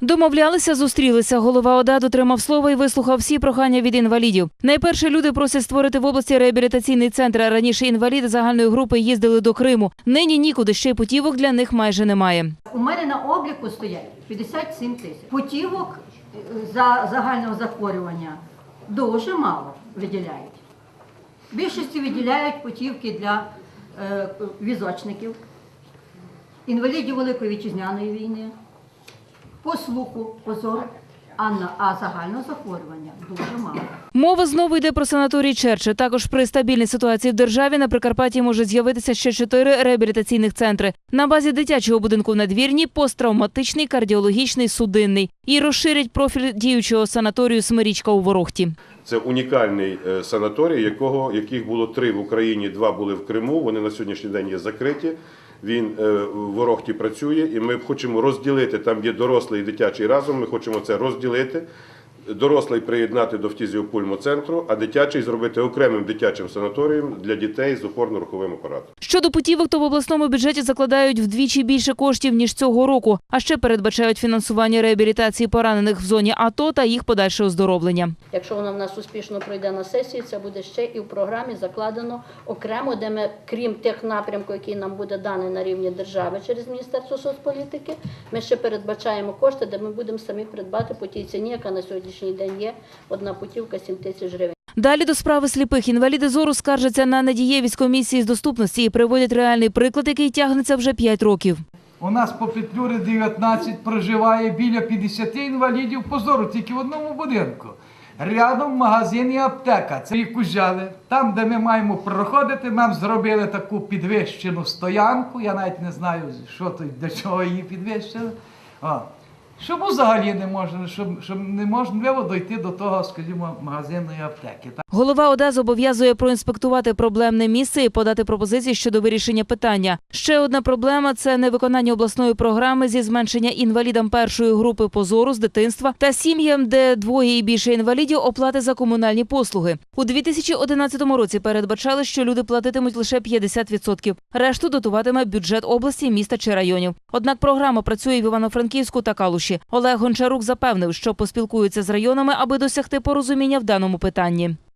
Домовлялися, зустрілися. Голова ОДА дотримав слова і вислухав всі прохання від інвалідів. Найперше люди просять створити в області реабілітаційний центр. Раніше інваліди загальної групи їздили до Криму. Нині нікуди ще й путівок для них майже немає. У мене на обліку стоять 57 тисяч. Путівок е, за загального захворювання дуже мало виділяють. Більшості виділяють путівки для е, візочників, інвалідів Великої вітчизняної війни, по слуху, по зору, а, на, а загального захворювання дуже мало. Мова знову йде про санаторій Черче. Також при стабільній ситуації в державі на Прикарпатті може з'явитися ще чотири реабілітаційних центри. На базі дитячого будинку в надвірні посттравматичний, кардіологічний, судинний. І розширять профіль діючого санаторію Смирічка у Ворохті. Це унікальний е, санаторій, якого, яких було три в Україні, два були в Криму. Вони на сьогоднішній день є закриті. Він е, в Орохті працює, і ми хочемо розділити. Там є дорослий і дитячий разом. Ми хочемо це розділити. Дорослий приєднати до фтізіопульмоцентру, а дитячий зробити окремим дитячим санаторієм для дітей з опорно-руховим апаратом. Щодо путівок, то в обласному бюджеті закладають вдвічі більше коштів ніж цього року. А ще передбачають фінансування реабілітації поранених в зоні АТО та їх подальше оздоровлення. Якщо вона в нас успішно пройде на сесії, це буде ще і в програмі закладено окремо, де ми, крім тих напрямків, які нам буде даний на рівні держави через Міністерство соцполітики, ми ще передбачаємо кошти, де ми будемо самі придбати по тій ціні, яка на сьогоднішній день є. Одна путівка 7 тисяч гривень. Далі до справи сліпих інваліди зору скаржаться на недієвість комісії з доступності і приводять реальний приклад, який тягнеться вже 5 років. У нас по Петлюри 19 проживає біля 50 інвалідів позору тільки в одному будинку. Рядом магазин і аптека. Це їх узяли. Там, де ми маємо проходити, нам зробили таку підвищену стоянку. Я навіть не знаю, що тут, до чого її підвищили. О. Щоб взагалі не можна, щоб, щоб не можна дойти до того, скажімо, магазину і аптеки. Голова ОДА зобов'язує проінспектувати проблемне місце і подати пропозиції щодо вирішення питання. Ще одна проблема це невиконання обласної програми зі зменшення інвалідам першої групи позору з дитинства та сім'ям, де двоє і більше інвалідів оплати за комунальні послуги. У 2011 році передбачали, що люди платитимуть лише 50%. Решту дотуватиме бюджет області, міста чи районів. Однак програма працює в Івано-Франківську та Калуші. Олег Гончарук запевнив, що поспілкується з районами, аби досягти порозуміння в даному питанні.